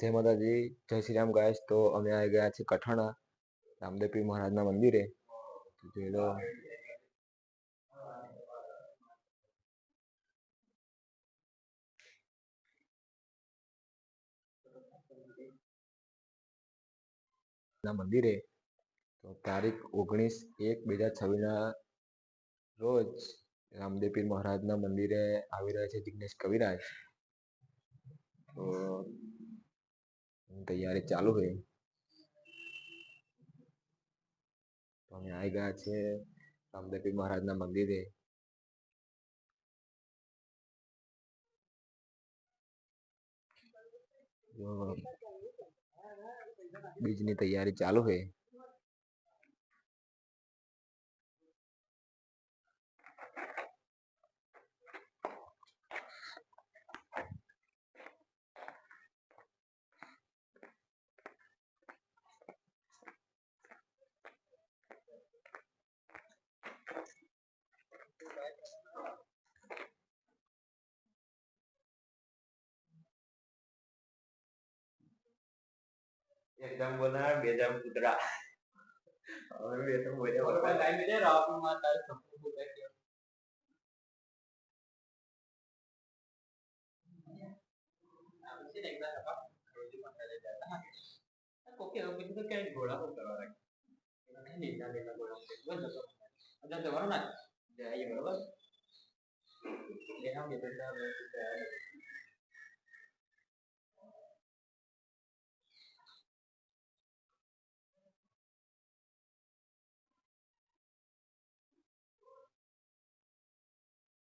જય માતાજી, જય શ્રી રામ ગાઈસ. તો અમે આવી ગયા છીએ કઠણા રામદેવપી મહારાજના મંદિરે. જોઈ ના મંદિરે. તો તારીખ ઓગણીસ એક બે હજાર છવ્વીસના રોજ રામદેવપીર મહારાજના મંદિરે આવી રહ્યા છે જિગ્નેશ કવિરાજ તો તૈયારી ચાલુ છે. અમે આવી ગયા છે રામદેવપીર મહારાજના મંદિરે. બીજની તૈયારી ચાલુ છે. એકદમ બોલનાર બે જામ કૂતરા. હવે બે તો બોલ્યા ઓર વગર. ટાઈમ છે રાવણમાં તારે સપનું બોલે કે આવું છે ને એકદમ સપા રોજી માં ચાલે જતા કોકે હવે તો ક્યાંય ગોળા પર કરવા રાખે નહીં જાને ઘોડા પર બસ જતો અંદર જવાનું ના જાય બરોબર લેના બે બેટા